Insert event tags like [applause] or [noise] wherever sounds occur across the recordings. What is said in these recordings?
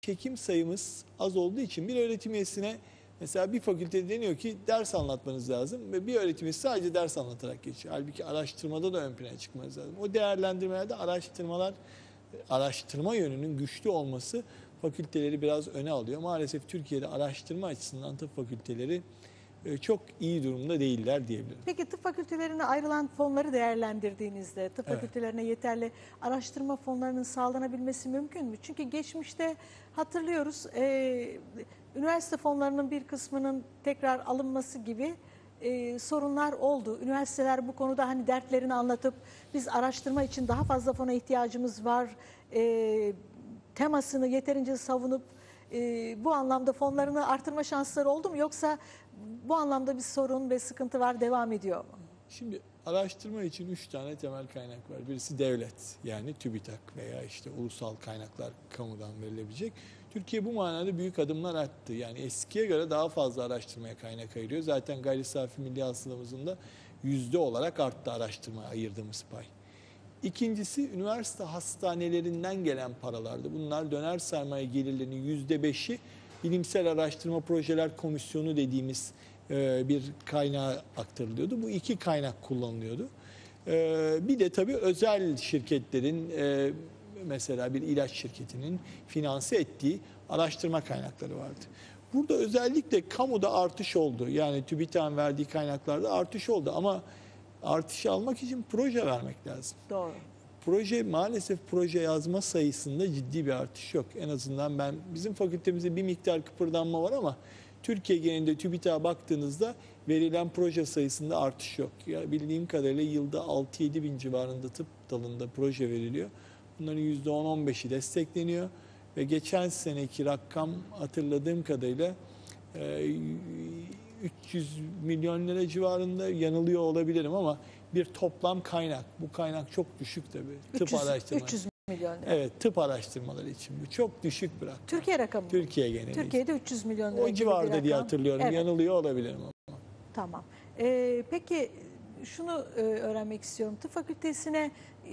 çekim sayımız az olduğu için bir öğretim üyesine mesela bir fakülte deniyor ki ders anlatmanız lazım ve bir öğretim üyesi sadece ders anlatarak geçiyor. Halbuki araştırmada da ön plana çıkmanız lazım. O değerlendirmelerde araştırmalar araştırma yönünün güçlü olması fakülteleri biraz öne alıyor. Maalesef Türkiye'de araştırma açısından tıp fakülteleri e, çok iyi durumda değiller diyebilirim. Peki tıp fakültelerine ayrılan fonları değerlendirdiğinizde tıp Evet. fakültelerine yeterli araştırma fonlarının sağlanabilmesi mümkün mü? Çünkü geçmişte hatırlıyoruz e, üniversite fonlarının bir kısmının tekrar alınması gibi e, sorunlar oldu. Üniversiteler bu konuda hani dertlerini anlatıp biz araştırma için daha fazla fona ihtiyacımız var e, temasını yeterince savunup e, bu anlamda fonlarını artırma şansları oldu mu? Yoksa bu anlamda bir sorun ve sıkıntı var devam ediyor mu? Şimdi araştırma için üç tane temel kaynak var. Birisi devlet yani TÜBİTAK veya işte ulusal kaynaklar kamudan verilebilecek. Türkiye bu manada büyük adımlar attı. Yani eskiye göre daha fazla araştırmaya kaynak ayırıyor. Zaten gayri safi milli hasılamızın da yüzde olarak arttı araştırmaya ayırdığımız pay. İkincisi üniversite hastanelerinden gelen paralardı. Bunlar döner sermaye gelirlerinin yüzde beşi bilimsel araştırma projeler komisyonu dediğimiz e, bir kaynağa aktarılıyordu. Bu iki kaynak kullanılıyordu. E, Bir de tabii özel şirketlerin e, mesela bir ilaç şirketinin finanse ettiği araştırma kaynakları vardı. Burada özellikle kamuda artış oldu. Yani TÜBİTAK'ın verdiği kaynaklarda artış oldu ama artışı almak için proje vermek lazım. Doğru. Proje maalesef proje yazma sayısında ciddi bir artış yok. En azından ben bizim fakültemizde bir miktar kıpırdanma var ama Türkiye genelinde TÜBİTAK'a baktığınızda verilen proje sayısında artış yok. Ya bildiğim kadarıyla yılda 6-7 bin civarında tıp dalında proje veriliyor. Bunların %10-15'i destekleniyor ve geçen seneki rakam hatırladığım kadarıyla e, 300 milyon lira civarında yanılıyor olabilirim ama bir toplam kaynak. Bu kaynak çok düşük tabii. Tıp 300, araştırma. 300 milyon lira. Evet tıp araştırmaları için bu çok düşük bir rakam. Türkiye rakamı. mı? Türkiye genelinde. Türkiye'de 300 milyon lira. o gibi bir civarda diye hatırlıyorum. Evet. Yanılıyor olabilirim ama. Tamam. Ee, peki şunu e, öğrenmek istiyorum. Tıp fakültesine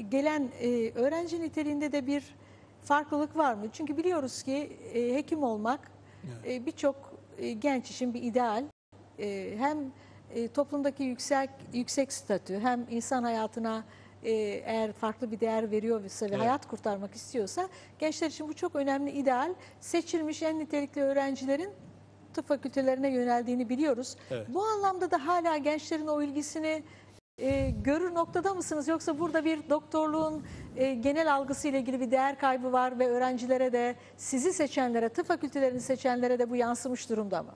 gelen e, öğrenci niteliğinde de bir farklılık var mı? Çünkü biliyoruz ki e, hekim olmak e, birçok e, genç için bir ideal. E, hem e, toplumdaki yüksek yüksek statü hem insan hayatına e, eğer farklı bir değer veriyorsa ve Evet. hayat kurtarmak istiyorsa gençler için bu çok önemli ideal. Seçilmiş en nitelikli öğrencilerin tıp fakültelerine yöneldiğini biliyoruz. Evet. Bu anlamda da hala gençlerin o ilgisini e, görür noktada mısınız? Yoksa burada bir doktorluğun e, genel algısıyla ilgili bir değer kaybı var ve öğrencilere de sizi seçenlere, tıp fakültelerini seçenlere de bu yansımış durumda mı?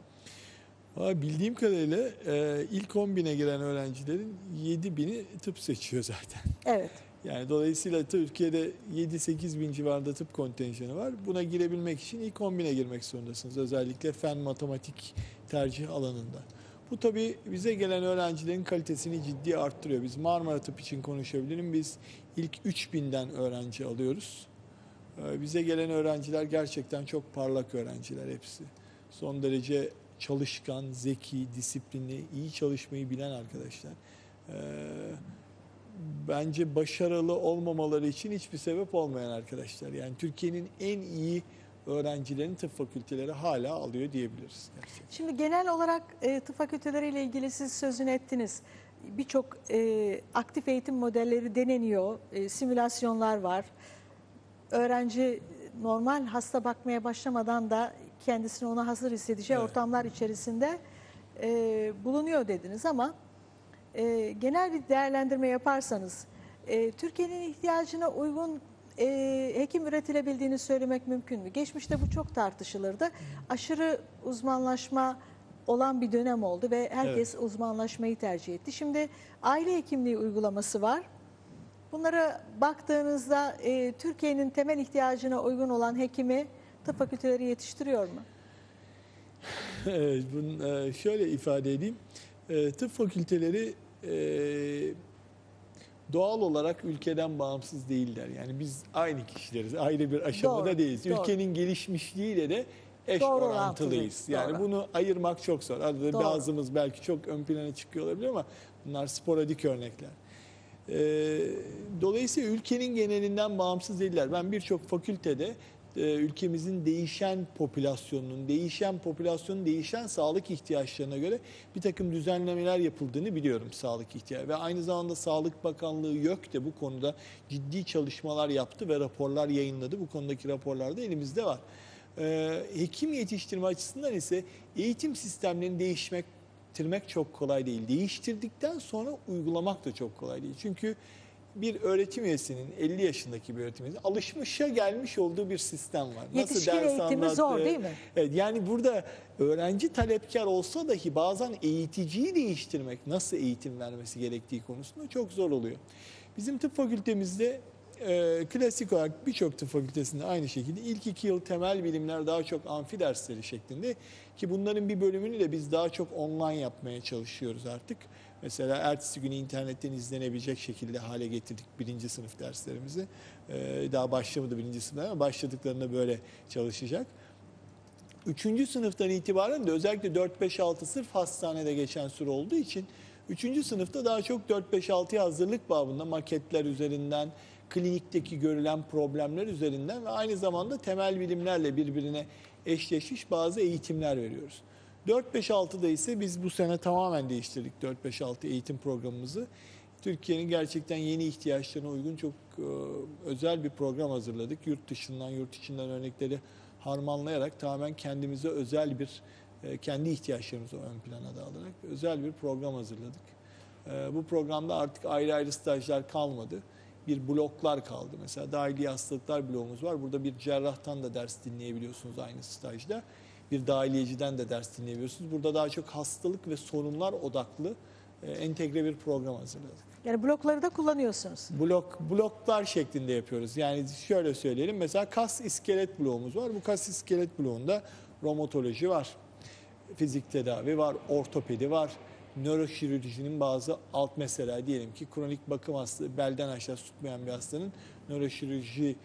Ama bildiğim kadarıyla e, ilk 10 bine giren öğrencilerin 7 bini tıp seçiyor zaten. Evet. Yani dolayısıyla Türkiye'de 7-8 bin civarında tıp kontenjanı var. Buna girebilmek için ilk 10 bine girmek zorundasınız. Özellikle fen matematik tercih alanında. Bu tabii bize gelen öğrencilerin kalitesini ciddi arttırıyor. Biz Marmara Tıp için konuşabilirim. Biz ilk 3 binden öğrenci alıyoruz. Ee, Bize gelen öğrenciler gerçekten çok parlak öğrenciler hepsi. Son derece çalışkan, zeki, disiplinli, iyi çalışmayı bilen arkadaşlar. Ee, bence başarılı olmamaları için hiçbir sebep olmayan arkadaşlar. Yani Türkiye'nin en iyi öğrencilerini tıp fakülteleri hala alıyor diyebiliriz gerçekten. Şimdi genel olarak e, tıp fakülteleriyle ilgili siz sözünü ettiniz. Birçok e, aktif eğitim modelleri deneniyor, e, simülasyonlar var. Öğrenci normal hasta bakmaya başlamadan da kendisini ona hazır hissedeceği Evet. ortamlar içerisinde e, bulunuyor dediniz ama e, genel bir değerlendirme yaparsanız e, Türkiye'nin ihtiyacına uygun e, hekim üretilebildiğini söylemek mümkün mü? Geçmişte bu çok tartışılırdı. Aşırı uzmanlaşma olan bir dönem oldu ve herkes uzmanlaşmayı tercih etti. Şimdi aile hekimliği uygulaması var. Bunlara baktığınızda e, Türkiye'nin temel ihtiyacına uygun olan hekimi tıp fakülteleri yetiştiriyor mu? [laughs] Evet, bunu e, şöyle ifade edeyim. E, Tıp fakülteleri e, doğal olarak ülkeden bağımsız değiller. Yani biz aynı kişileriz, ayrı bir aşamada Doğru, değiliz. doğru. Ülkenin gelişmişliğiyle de eş Doğru orantılıyız. orantılıyız, Yani doğru. bunu ayırmak çok zor. Arada Doğru. bazımız belki çok ön plana çıkıyor olabilir ama bunlar sporadik örnekler. Dolayısıyla ülkenin genelinden bağımsız değiller. Ben birçok fakültede e, ülkemizin değişen popülasyonunun, değişen popülasyonun değişen sağlık ihtiyaçlarına göre bir takım düzenlemeler yapıldığını biliyorum sağlık ihtiyacı. Ve aynı zamanda Sağlık Bakanlığı YÖK de bu konuda ciddi çalışmalar yaptı ve raporlar yayınladı. Bu konudaki raporlar da elimizde var. E, hekim yetiştirme açısından ise eğitim sistemlerini değiştirmek çok kolay değil. Değiştirdikten sonra uygulamak da çok kolay değil. Çünkü bir öğretim üyesinin 50 yaşındaki bir öğretim üyesi alışmışa gelmiş olduğu bir sistem var. Yetişkin eğitimi zor anlattığı- değil mi? Evet, yani burada öğrenci talepkar olsa dahi bazen eğiticiyi değiştirmek, nasıl eğitim vermesi gerektiği konusunda çok zor oluyor. Bizim tıp fakültemizde e, klasik olarak birçok tıp fakültesinde aynı şekilde ilk iki yıl temel bilimler daha çok amfi dersleri şeklinde ki bunların bir bölümünü de biz daha çok online yapmaya çalışıyoruz artık. Mesela ertesi günü internetten izlenebilecek şekilde hale getirdik birinci sınıf derslerimizi. E, daha başlamadı birinci sınıflar ama başladıklarında böyle çalışacak. Üçüncü sınıftan itibaren de özellikle 4-5-6 sırf hastanede geçen süre olduğu için üçüncü sınıfta daha çok 4-5-6'ya hazırlık babında maketler üzerinden, klinikteki görülen problemler üzerinden ve aynı zamanda temel bilimlerle birbirine eşleşmiş bazı eğitimler veriyoruz. 4-5-6'da ise biz bu sene tamamen değiştirdik 4-5-6 eğitim programımızı. Türkiye'nin gerçekten yeni ihtiyaçlarına uygun çok e, özel bir program hazırladık. Yurt dışından, yurt içinden örnekleri harmanlayarak tamamen kendimize özel bir, e, kendi ihtiyaçlarımızı ön plana da alarak özel bir program hazırladık. E, Bu programda artık ayrı ayrı stajlar kalmadı. Bir bloklar kaldı. Mesela dahiliye hastalıklar bloğumuz var. Burada bir cerrahtan da ders dinleyebiliyorsunuz aynı stajda. Bir dahiliyeciden de ders dinleyebiliyorsunuz. Burada daha çok hastalık ve sorunlar odaklı e, entegre bir program hazırladık. Yani blokları da kullanıyorsunuz. Blok bloklar şeklinde yapıyoruz. Yani şöyle söyleyelim. Mesela kas iskelet bloğumuz var. Bu kas iskelet bloğunda romatoloji var. Fizik tedavi var, ortopedi var. Nöroşirurjinin bazı alt mesela diyelim ki kronik bakım hastası, belden aşağı tutmayan bir hastanın nöroşirurji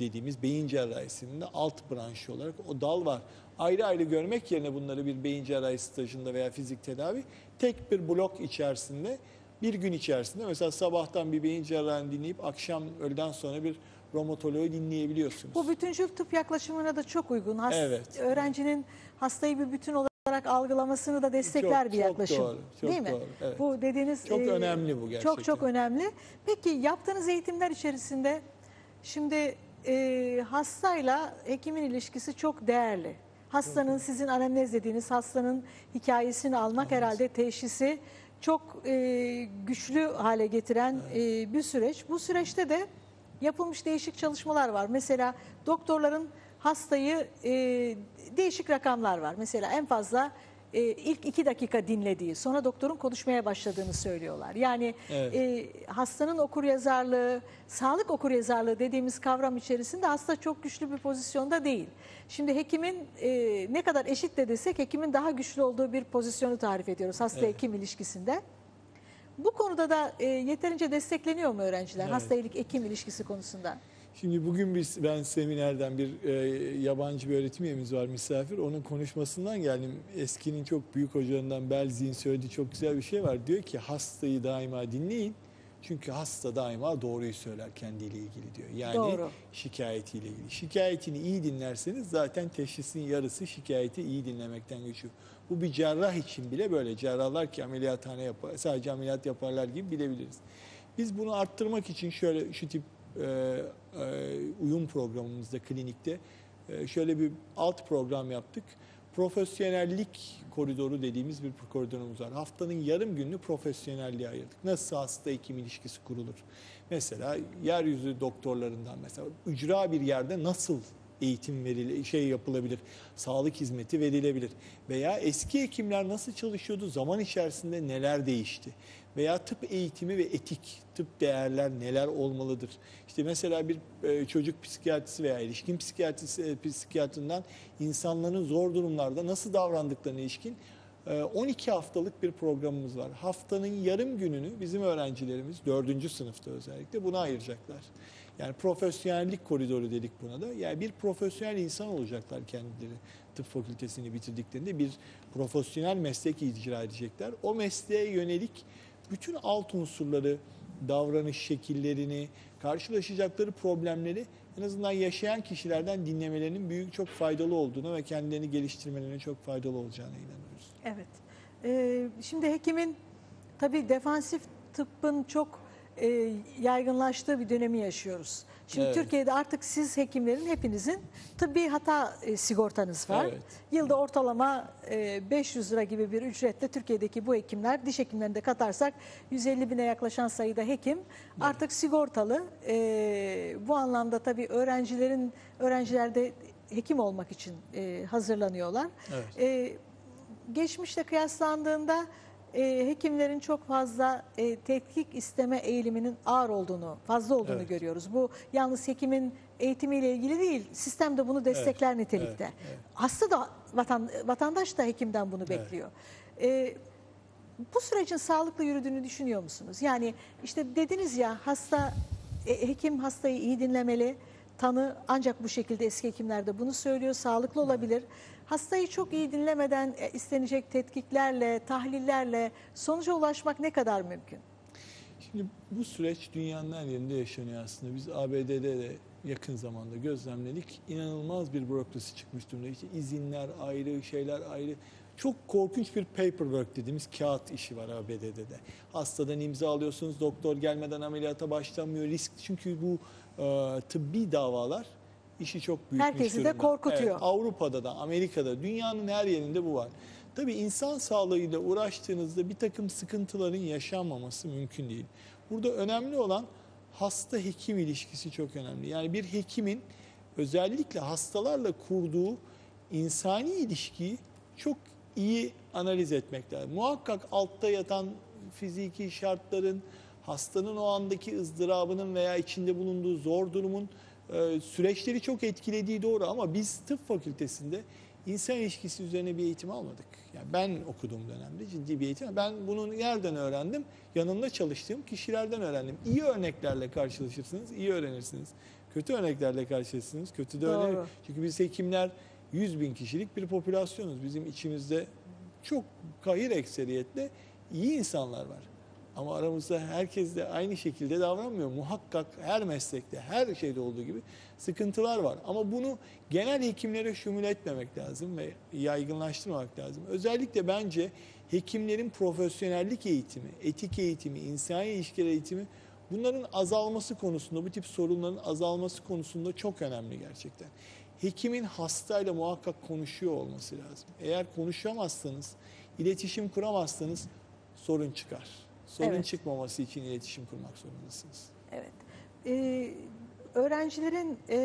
dediğimiz beyin cerrahisinin de alt branşı olarak o dal var. Ayrı ayrı görmek yerine bunları bir beyin cerrahi stajında veya fizik tedavi tek bir blok içerisinde bir gün içerisinde mesela sabahtan bir beyin cerrahını dinleyip akşam öğleden sonra bir romatoloğu dinleyebiliyorsunuz. Bu bütüncül tıp yaklaşımına da çok uygun. Hast- Evet. Öğrencinin hastayı bir bütün olarak algılamasını da destekler Çok- bir çok yaklaşım. doğru, çok değil mi? doğru, evet. Bu dediğiniz Çok e, önemli bu gerçekten. Çok çok önemli. Peki yaptığınız eğitimler içerisinde şimdi e, hastayla hekimin ilişkisi çok değerli. Hastanın sizin anemnez dediğiniz hastanın hikayesini almak herhalde teşhisi çok e, güçlü hale getiren e, bir süreç. Bu süreçte de yapılmış değişik çalışmalar var. Mesela doktorların hastayı e, değişik rakamlar var. Mesela en fazla e, ilk iki dakika dinlediği, sonra doktorun konuşmaya başladığını söylüyorlar. Yani Evet. e, hastanın okuryazarlığı, sağlık okuryazarlığı dediğimiz kavram içerisinde hasta çok güçlü bir pozisyonda değil. Şimdi hekimin e, ne kadar eşit de desek hekimin daha güçlü olduğu bir pozisyonu tarif ediyoruz hasta-hekim ilişkisinde. Bu konuda da e, yeterince destekleniyor mu öğrenciler Evet. hasta-hekim ilişkisi konusunda? Şimdi bugün biz ben seminerden bir e, yabancı bir öğretim üyemiz var misafir. Onun konuşmasından geldim. Eskinin çok büyük hocalarından Belzi'nin söylediği çok güzel bir şey var. Diyor ki hastayı daima dinleyin. Çünkü hasta daima doğruyu söyler kendiyle ilgili diyor. Yani Doğru. şikayetiyle ilgili. Şikayetini iyi dinlerseniz zaten teşhisin yarısı şikayeti iyi dinlemekten geçiyor. Bu bir cerrah için bile böyle. Cerrahlar ki ameliyathane yapar, sadece ameliyat yaparlar gibi bilebiliriz. Biz bunu arttırmak için şöyle şu tip uyum programımızda klinikte e, şöyle bir alt program yaptık. Profesyonellik koridoru dediğimiz bir koridorumuz var. Haftanın yarım gününü profesyonelliğe ayırdık. Nasıl hasta hekim ilişkisi kurulur? Mesela yeryüzü doktorlarından mesela ücra bir yerde nasıl eğitim verilir, şey yapılabilir, sağlık hizmeti verilebilir. Veya eski hekimler nasıl çalışıyordu, zaman içerisinde neler değişti? Veya tıp eğitimi ve etik, tıp değerler neler olmalıdır? İşte mesela bir e, çocuk psikiyatrisi veya erişkin psikiyatrisi, e, psikiyatrından insanların zor durumlarda nasıl davrandıklarına ilişkin e, 12 haftalık bir programımız var. Haftanın yarım gününü bizim öğrencilerimiz 4. sınıfta özellikle buna ayıracaklar. Yani profesyonellik koridoru dedik buna da. Yani bir profesyonel insan olacaklar kendileri tıp fakültesini bitirdiklerinde bir profesyonel meslek icra edecekler. O mesleğe yönelik bütün alt unsurları, davranış şekillerini, karşılaşacakları problemleri en azından yaşayan kişilerden dinlemelerinin büyük çok faydalı olduğuna ve kendilerini geliştirmelerine çok faydalı olacağına inanıyoruz. Evet. Ee, şimdi hekimin tabii defansif tıbbın çok e, yaygınlaştığı bir dönemi yaşıyoruz. Şimdi Evet. Türkiye'de artık siz hekimlerin hepinizin tıbbi hata e, sigortanız var. Evet. Yılda ortalama e, 500 lira gibi bir ücretle Türkiye'deki bu hekimler, diş hekimlerini de katarsak 150 bine yaklaşan sayıda hekim artık sigortalı. E, bu anlamda tabii öğrencilerin öğrenciler de hekim olmak için e, hazırlanıyorlar. Evet. E, geçmişte kıyaslandığında e, hekimlerin çok fazla e, tetkik isteme eğiliminin ağır olduğunu, fazla olduğunu Evet. görüyoruz. Bu yalnız hekimin eğitimiyle ilgili değil, sistem de bunu destekler nitelikte. evet, evet. Hasta da vatan, vatandaş da hekimden bunu Evet. bekliyor. E, bu sürecin sağlıklı yürüdüğünü düşünüyor musunuz? Yani işte dediniz ya hasta e, hekim hastayı iyi dinlemeli. Tanı ancak bu şekilde eski hekimler de bunu söylüyor. Sağlıklı olabilir. Hastayı çok iyi dinlemeden e, istenecek tetkiklerle, tahlillerle sonuca ulaşmak ne kadar mümkün? Şimdi bu süreç dünyanın her yerinde yaşanıyor aslında. Biz ABD'de de yakın zamanda gözlemledik. İnanılmaz bir bürokrasi çıkmış durumda. İşte izinler ayrı, şeyler ayrı. Çok korkunç bir paperwork dediğimiz kağıt işi var ABD'de de. Hastadan imza alıyorsunuz, doktor gelmeden ameliyata başlamıyor. Risk çünkü bu e, tıbbi davalar işi çok büyütmüş Herkesi de durumda. korkutuyor. Evet, Avrupa'da da, Amerika'da, dünyanın her yerinde bu var. Tabii insan sağlığıyla uğraştığınızda bir takım sıkıntıların yaşanmaması mümkün değil. Burada önemli olan hasta hekim ilişkisi çok önemli. Yani bir hekimin özellikle hastalarla kurduğu insani ilişkiyi çok iyi analiz etmek lazım. Muhakkak altta yatan fiziki şartların, hastanın o andaki ızdırabının veya içinde bulunduğu zor durumun e, süreçleri çok etkilediği doğru ama biz tıp fakültesinde insan ilişkisi üzerine bir eğitim almadık. Yani ben okuduğum dönemde ciddi bir eğitim. Ben bunu nereden öğrendim? Yanında çalıştığım kişilerden öğrendim. İyi örneklerle karşılaşırsınız, iyi öğrenirsiniz. Kötü örneklerle karşılaşırsınız, kötü de öğrenir. Çünkü biz hekimler 100 bin kişilik bir popülasyonuz. Bizim içimizde çok kahir ekseriyetle iyi insanlar var. Ama aramızda herkes de aynı şekilde davranmıyor. Muhakkak her meslekte, her şeyde olduğu gibi sıkıntılar var. Ama bunu genel hekimlere şumul etmemek lazım ve yaygınlaştırmamak lazım. Özellikle bence hekimlerin profesyonellik eğitimi, etik eğitimi, insani ilişkiler eğitimi bunların azalması konusunda, bu tip sorunların azalması konusunda çok önemli gerçekten. Hekimin hastayla muhakkak konuşuyor olması lazım. Eğer konuşamazsanız, iletişim kuramazsanız sorun çıkar. Sorun Evet. çıkmaması için iletişim kurmak zorundasınız. Evet. Ee, öğrencilerin e,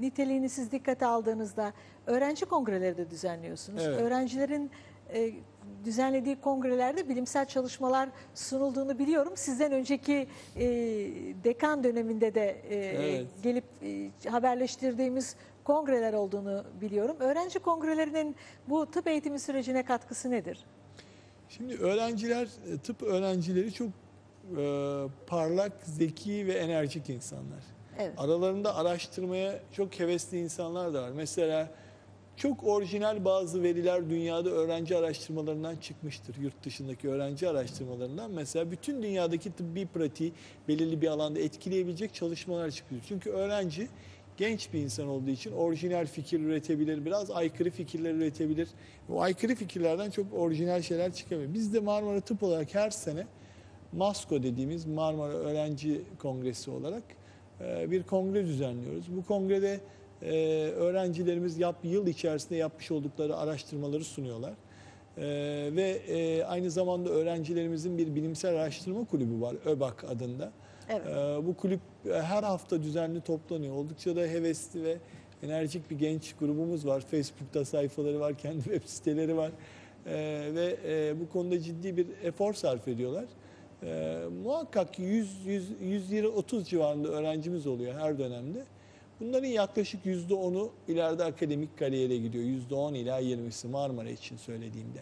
niteliğini siz dikkate aldığınızda öğrenci kongreleri de düzenliyorsunuz. Evet. Öğrencilerin e, düzenlediği kongrelerde bilimsel çalışmalar sunulduğunu biliyorum. Sizden önceki e, dekan döneminde de e, Evet. gelip e, haberleştirdiğimiz kongreler olduğunu biliyorum. Öğrenci kongrelerinin bu tıp eğitimi sürecine katkısı nedir? Şimdi öğrenciler, e, tıp öğrencileri çok e, parlak, zeki ve enerjik insanlar. Evet. Aralarında araştırmaya çok hevesli insanlar da var. Mesela çok orijinal bazı veriler dünyada öğrenci araştırmalarından çıkmıştır. Yurt dışındaki öğrenci araştırmalarından. Mesela bütün dünyadaki tıbbi pratiği belirli bir alanda etkileyebilecek çalışmalar çıkıyor. Çünkü öğrenci genç bir insan olduğu için orijinal fikir üretebilir, biraz aykırı fikirler üretebilir. O aykırı fikirlerden çok orijinal şeyler çıkabilir. Biz de Marmara Tıp olarak her sene MASKO dediğimiz Marmara Öğrenci Kongresi olarak e, bir kongre düzenliyoruz. Bu kongrede e, öğrencilerimiz yap, yıl içerisinde yapmış oldukları araştırmaları sunuyorlar. E, ve aynı zamanda öğrencilerimizin bir bilimsel araştırma kulübü var, ÖBAK adında. Evet. Bu kulüp her hafta düzenli toplanıyor. Oldukça da hevesli ve enerjik bir genç grubumuz var. Facebook'ta sayfaları var, kendi [laughs] web siteleri var. E, ve e, bu konuda ciddi bir efor sarf ediyorlar. E, muhakkak 100, 100, 130 civarında öğrencimiz oluyor her dönemde. Bunların yaklaşık %10'u ileride akademik kariyere gidiyor. %10 ila 20'si Marmara için söylediğimde.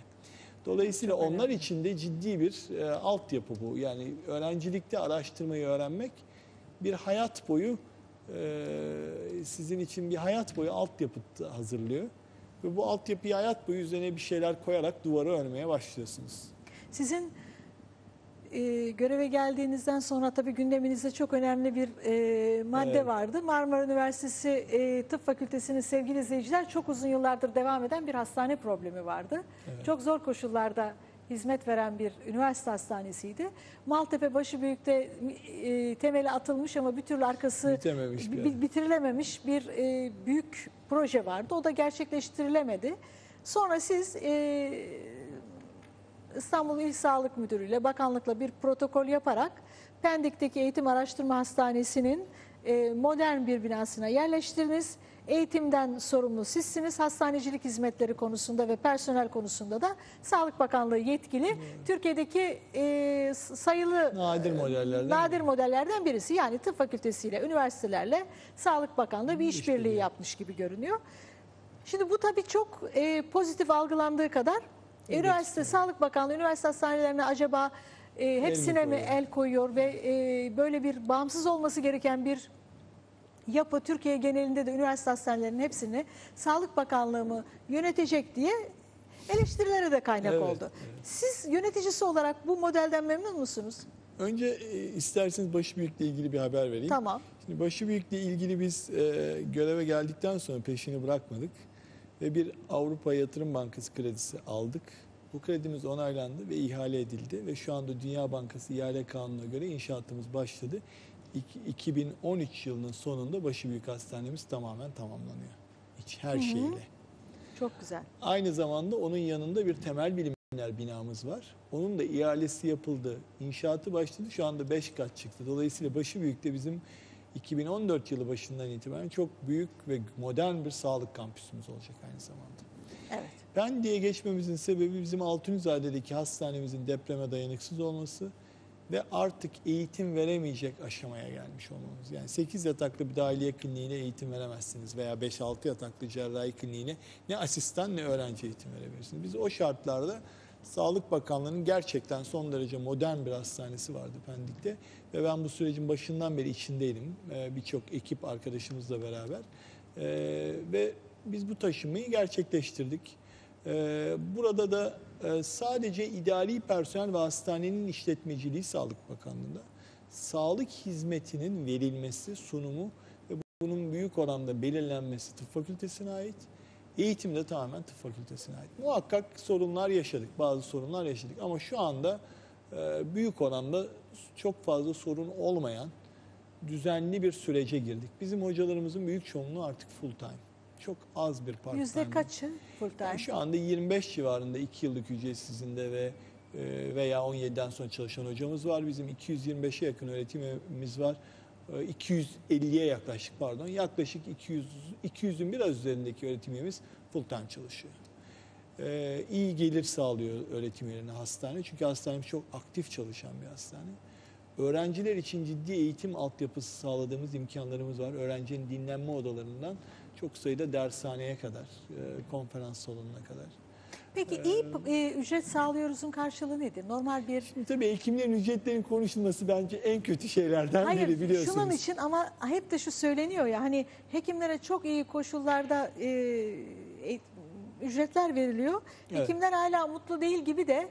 Dolayısıyla onlar için de ciddi bir e, altyapı bu. Yani öğrencilikte araştırmayı öğrenmek bir hayat boyu e, sizin için bir hayat boyu altyapı hazırlıyor. Ve bu altyapıyı hayat boyu üzerine bir şeyler koyarak duvarı örmeye başlıyorsunuz. Sizin e, göreve geldiğinizden sonra tabii gündeminizde çok önemli bir e, madde Evet. vardı. Marmara Üniversitesi e, Tıp Fakültesi'nin sevgili izleyiciler çok uzun yıllardır devam eden bir hastane problemi vardı. Evet. Çok zor koşullarda hizmet veren bir üniversite hastanesiydi. Maltepe Başıbüyük'te e, temeli atılmış ama bir türlü arkası Bitememiş bir bi- bitirilememiş bir e, büyük proje vardı. O da gerçekleştirilemedi. Sonra siz e, İstanbul İl Sağlık Müdürü ile bakanlıkla bir protokol yaparak Pendik'teki Eğitim Araştırma Hastanesi'nin e, modern bir binasına yerleştirdiniz. Eğitimden sorumlu sizsiniz. Hastanecilik hizmetleri konusunda ve personel konusunda da Sağlık Bakanlığı yetkili. Türkiye'deki e, sayılı Nadir modellerden nadir modellerden birisi. Yani tıp fakültesiyle, üniversitelerle Sağlık Bakanlığı bir işbirliği İşbirliği. yapmış gibi görünüyor. Şimdi bu tabii çok e, pozitif algılandığı kadar üniversite, Sağlık Bakanlığı üniversite hastanelerine acaba e, hepsine mi koyuyor? el koyuyor ve e, böyle bir bağımsız olması gereken bir yapı Türkiye genelinde de üniversite hastanelerinin hepsini Sağlık Bakanlığı mı yönetecek diye eleştirilere de kaynak Evet, oldu. Siz yöneticisi olarak bu modelden memnun musunuz? Önce e, isterseniz başı büyükle ilgili bir haber vereyim. Tamam. Şimdi başı büyükle ilgili biz e, göreve geldikten sonra peşini bırakmadık ve bir Avrupa Yatırım Bankası kredisi aldık. Bu kredimiz onaylandı ve ihale edildi ve şu anda Dünya Bankası ihale kanununa göre inşaatımız başladı. İki- 2013 yılının sonunda başı büyük hastanemiz tamamen tamamlanıyor. Hiç her şeyle. Çok güzel. Aynı zamanda onun yanında bir temel bilimler binamız var. Onun da ihalesi yapıldı. İnşaatı başladı. Şu anda 5 kat çıktı. Dolayısıyla başı büyük de bizim 2014 yılı başından itibaren çok büyük ve modern bir sağlık kampüsümüz olacak aynı zamanda. Evet. Ben diye geçmemizin sebebi bizim Altunizade'deki hastanemizin depreme dayanıksız olması ve artık eğitim veremeyecek aşamaya gelmiş olmamız. Yani 8 yataklı bir dahiliye kliniğine eğitim veremezsiniz veya 5-6 yataklı cerrahi kliniğine ne asistan ne öğrenci eğitim verebilirsiniz. Biz o şartlarda Sağlık Bakanlığı'nın gerçekten son derece modern bir hastanesi vardı Pendik'te ve ben bu sürecin başından beri içindeydim. Ee, Birçok ekip arkadaşımızla beraber. Ee, ve biz bu taşınmayı gerçekleştirdik. Ee, burada da e, sadece idari personel ve hastanenin işletmeciliği Sağlık Bakanlığı'nda. Sağlık hizmetinin verilmesi, sunumu ve bunun büyük oranda belirlenmesi tıp fakültesine ait. Eğitim de tamamen tıp fakültesine ait. Muhakkak sorunlar yaşadık, bazı sorunlar yaşadık ama şu anda e, büyük oranda çok fazla sorun olmayan düzenli bir sürece girdik. Bizim hocalarımızın büyük çoğunluğu artık full time. Çok az bir part. Yüzde kaçı full time? Yani şu anda 25 civarında 2 yıllık ücretsizinde ve e, veya 17'den sonra çalışan hocamız var. Bizim 225'e yakın öğretimimiz var. E, 250'ye yaklaşık pardon. Yaklaşık 200 200'ün biraz üzerindeki öğretim üyemiz full time çalışıyor. E, iyi gelir sağlıyor öğretim üyelerine hastane. Çünkü hastanemiz çok aktif çalışan bir hastane. Öğrenciler için ciddi eğitim altyapısı sağladığımız imkanlarımız var. Öğrencinin dinlenme odalarından çok sayıda dershaneye kadar, e, konferans salonuna kadar. Peki iyi e, ücret sağlıyoruzun karşılığı nedir? Normal bir Şimdi tabii hekimlerin ücretlerinin konuşulması bence en kötü şeylerden biri Hayır biliyorsunuz. şunun için ama hep de şu söyleniyor ya hani hekimlere çok iyi koşullarda e, e, ücretler veriliyor. Evet. Hekimler hala mutlu değil gibi de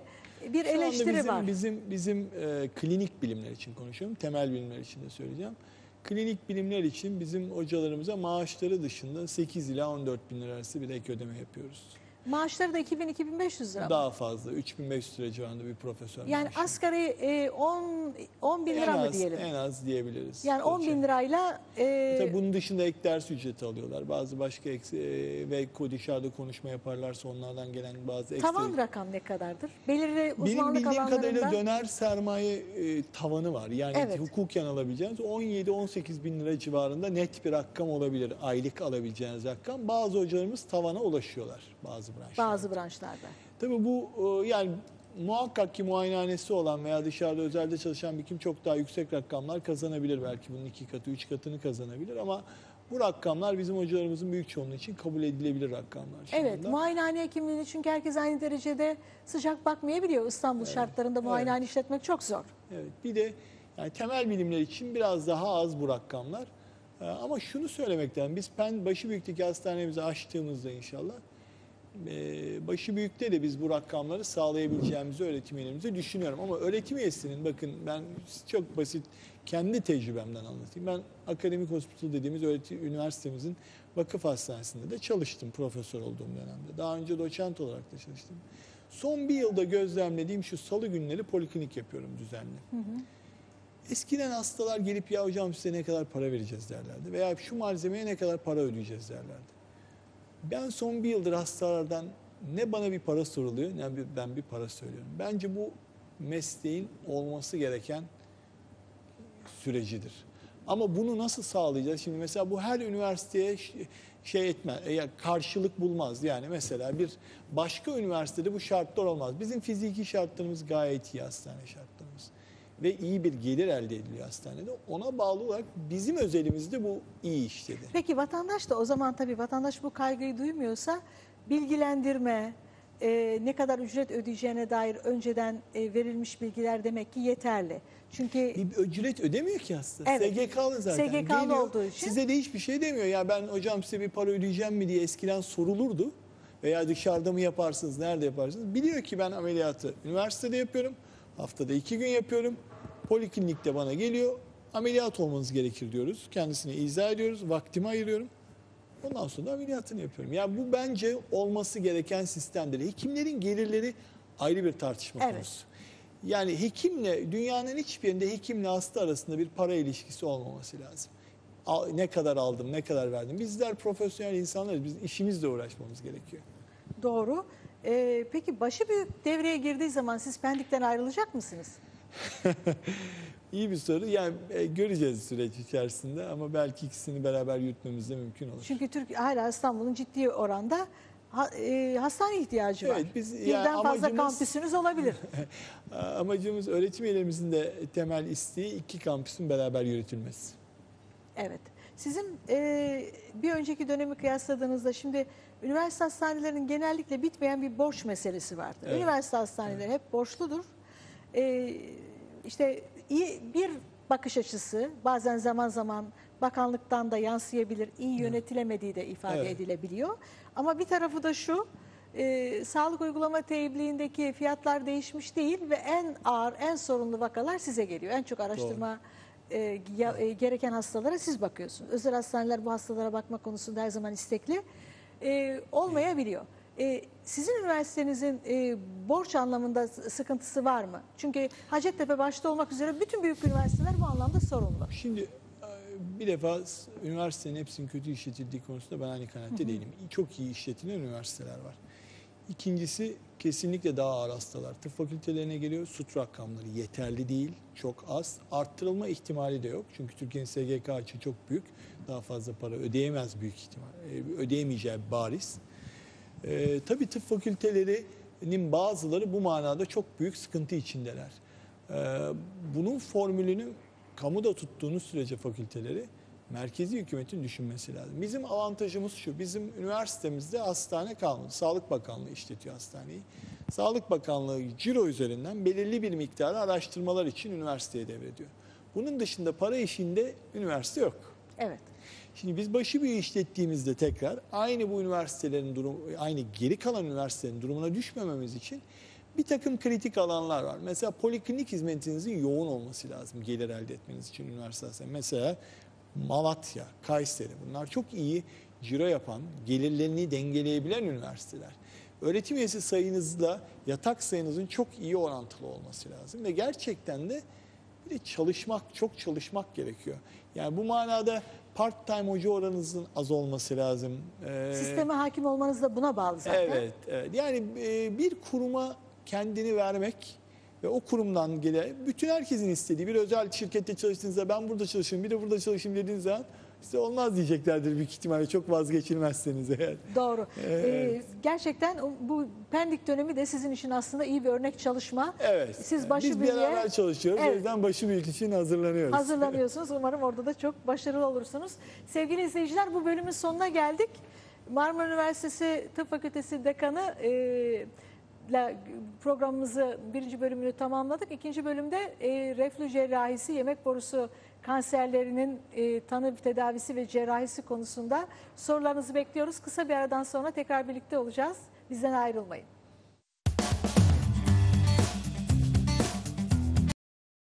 bir Şu eleştiri bizim, var. Bizim bizim e, klinik bilimler için konuşuyorum. Temel bilimler için de söyleyeceğim. Klinik bilimler için bizim hocalarımıza maaşları dışında 8 ila 14 bin lira arası bir ek ödeme yapıyoruz. Maaşları da 2000-2500 lira. mı? Daha fazla 3500 lira civarında bir profesör Yani maaşı. asgari e, 10 10 bin en lira az, mı diyelim? En az diyebiliriz. Yani 10 bin lirayla e, Tabii bunun dışında ek ders ücreti alıyorlar. Bazı başka ek, e, ve ko- dışarıda konuşma yaparlarsa onlardan gelen bazı ekstra... tavan rakam ne kadardır? Belirli Benim uzmanlık bildiğim kadarıyla alanlarında döner sermaye e, tavanı var. Yani Evet. hukuken alabileceğiniz 17-18 bin lira civarında net bir rakam olabilir. Aylık alabileceğiniz rakam. Bazı hocalarımız tavana ulaşıyorlar bazı branşlarda. bazı branşlarda. Tabii bu e, yani muhakkak ki muayenehanesi olan veya dışarıda özelde çalışan bir kim çok daha yüksek rakamlar kazanabilir. Belki bunun iki katı, üç katını kazanabilir ama bu rakamlar bizim hocalarımızın büyük çoğunluğu için kabul edilebilir rakamlar. şu Evet, anda. muayenehane hekimliğini çünkü herkes aynı derecede sıcak bakmayabiliyor. İstanbul şartlarında muayenehane işletmek çok zor. Evet. Bir de yani temel bilimler için biraz daha az bu rakamlar. Ee, Ama şunu söylemekten biz Pen Başıbüyük'teki hastanemizi açtığımızda inşallah e, başı büyükte de biz bu rakamları sağlayabileceğimizi öğretim üyelerimize düşünüyorum. Ama öğretim üyesinin bakın ben çok basit kendi tecrübemden anlatayım. Ben akademik hospital dediğimiz öğretim üniversitemizin vakıf hastanesinde de çalıştım profesör olduğum dönemde. Daha önce doçent olarak da çalıştım. Son bir yılda gözlemlediğim şu salı günleri poliklinik yapıyorum düzenli. Eskiden hastalar gelip ya hocam size ne kadar para vereceğiz derlerdi. Veya şu malzemeye ne kadar para ödeyeceğiz derlerdi. Ben son bir yıldır hastalardan ne bana bir para soruluyor ne ben bir para söylüyorum. Bence bu mesleğin olması gereken sürecidir. Ama bunu nasıl sağlayacağız? Şimdi mesela bu her üniversiteye şey etme, e, karşılık bulmaz. Yani mesela bir başka üniversitede bu şartlar olmaz. Bizim fiziki şartlarımız gayet iyi hastane şartlarımız. Ve iyi bir gelir elde ediliyor hastanede. Ona bağlı olarak bizim özelimizde bu iyi işledi. Peki vatandaş da o zaman tabii vatandaş bu kaygıyı duymuyorsa bilgilendirme, e, ne kadar ücret ödeyeceğine dair önceden e, verilmiş bilgiler demek ki yeterli. Çünkü Bir ücret ödemiyor ki hasta. Evet. SGK'lı zaten. SGK'lı Geliyor, olduğu için. Size de hiçbir şey demiyor. Ya ben hocam size bir para ödeyeceğim mi diye eskiden sorulurdu. Veya dışarıda mı yaparsınız, nerede yaparsınız? Biliyor ki ben ameliyatı üniversitede yapıyorum. Haftada iki gün yapıyorum. Poliklinikte bana geliyor. Ameliyat olmanız gerekir diyoruz. Kendisine izah ediyoruz. Vaktimi ayırıyorum. Ondan sonra da ameliyatını yapıyorum. Yani bu bence olması gereken sistemdir. Hekimlerin gelirleri ayrı bir tartışma Evet. konusu. Yani hekimle dünyanın hiçbir yerinde hekimle hasta arasında bir para ilişkisi olmaması lazım. Ne kadar aldım, ne kadar verdim. Bizler profesyonel insanlarız. Biz işimizle uğraşmamız gerekiyor. doğru. E, peki başı büyük devreye girdiği zaman siz Pendik'ten ayrılacak mısınız? [laughs] İyi bir soru. Yani e, göreceğiz süreç içerisinde ama belki ikisini beraber yürütmemiz de mümkün olur. Çünkü Türk hala İstanbul'un ciddi oranda ha- e, hastane ihtiyacı var. Evet, biz- yani Birden fazla amacımız- kampüsünüz olabilir. [laughs] Amacımız öğretim üyelerimizin de temel isteği iki kampüsün beraber yürütülmesi. Evet. Sizin e, bir önceki dönemi kıyasladığınızda şimdi üniversite hastanelerinin genellikle bitmeyen bir borç meselesi vardır. Evet. Üniversite hastaneleri hep borçludur. E, işte iyi bir bakış açısı bazen zaman zaman bakanlıktan da yansıyabilir. iyi yönetilemediği de ifade Evet. edilebiliyor. Ama bir tarafı da şu. e, sağlık uygulama tebliğindeki fiyatlar değişmiş değil ve en ağır, en sorunlu vakalar size geliyor. En çok araştırma e, ya- e, gereken hastalara siz bakıyorsunuz. Özel hastaneler bu hastalara bakma konusunda her zaman istekli e, olmayabiliyor. E, sizin üniversitenizin e, borç anlamında sıkıntısı var mı? Çünkü Hacettepe başta olmak üzere bütün büyük üniversiteler bu anlamda sorumlu. Şimdi e, bir defa üniversitenin hepsinin kötü işletildiği konusunda ben aynı kanaatte değilim. Çok iyi işletilen üniversiteler var. İkincisi kesinlikle daha ağır hastalar. Tıp fakültelerine geliyor. Süt rakamları yeterli değil. Çok az. Arttırılma ihtimali de yok. Çünkü Türkiye'nin SGK açığı çok büyük. Daha fazla para ödeyemez büyük ihtimal. E, Ödeyemeyeceği bariz. E, tabii tıp fakültelerinin bazıları bu manada çok büyük sıkıntı içindeler. E, bunun formülünü kamuda tuttuğunuz sürece fakülteleri merkezi hükümetin düşünmesi lazım. Bizim avantajımız şu, bizim üniversitemizde hastane kalmadı. Sağlık Bakanlığı işletiyor hastaneyi. Sağlık Bakanlığı ciro üzerinden belirli bir miktarı araştırmalar için üniversiteye devrediyor. Bunun dışında para işinde üniversite yok. Evet. Şimdi biz başı büyüğü işlettiğimizde tekrar aynı bu üniversitelerin durum, aynı geri kalan üniversitelerin durumuna düşmememiz için bir takım kritik alanlar var. Mesela poliklinik hizmetinizin yoğun olması lazım gelir elde etmeniz için üniversite hastanesi. Mesela Malatya, Kayseri bunlar çok iyi ciro yapan, gelirlerini dengeleyebilen üniversiteler. Öğretim üyesi sayınızla yatak sayınızın çok iyi orantılı olması lazım ve gerçekten de bir de çalışmak, çok çalışmak gerekiyor. Yani bu manada part-time hoca oranınızın az olması lazım. Ee, Sisteme hakim olmanız da buna bağlı zaten. Evet, evet. Yani e, bir kuruma kendini vermek ve o kurumdan gele bütün herkesin istediği bir özel şirkette çalıştığınızda ben burada çalışayım bir de burada çalışayım dediğiniz zaman size olmaz diyeceklerdir büyük ihtimalle çok vazgeçilmezseniz eğer. Doğru. Evet. Ee, gerçekten o- bu Pendik dönemi de sizin için aslında iyi bir örnek çalışma. Evet. Siz başı Biz büyüğe beraber çalışıyoruz. O Evet. yüzden başı büyük için hazırlanıyoruz. hazırlanıyorsunuz. Umarım orada da çok başarılı olursunuz. Sevgili izleyiciler bu bölümün sonuna geldik. Marmara Üniversitesi Tıp Fakültesi Dekanı e, ile programımızı birinci bölümünü tamamladık. İkinci bölümde e, reflü cerrahisi, yemek borusu kanserlerinin e, tanı tedavisi ve cerrahisi konusunda sorularınızı bekliyoruz. Kısa bir aradan sonra tekrar birlikte olacağız. Bizden ayrılmayın.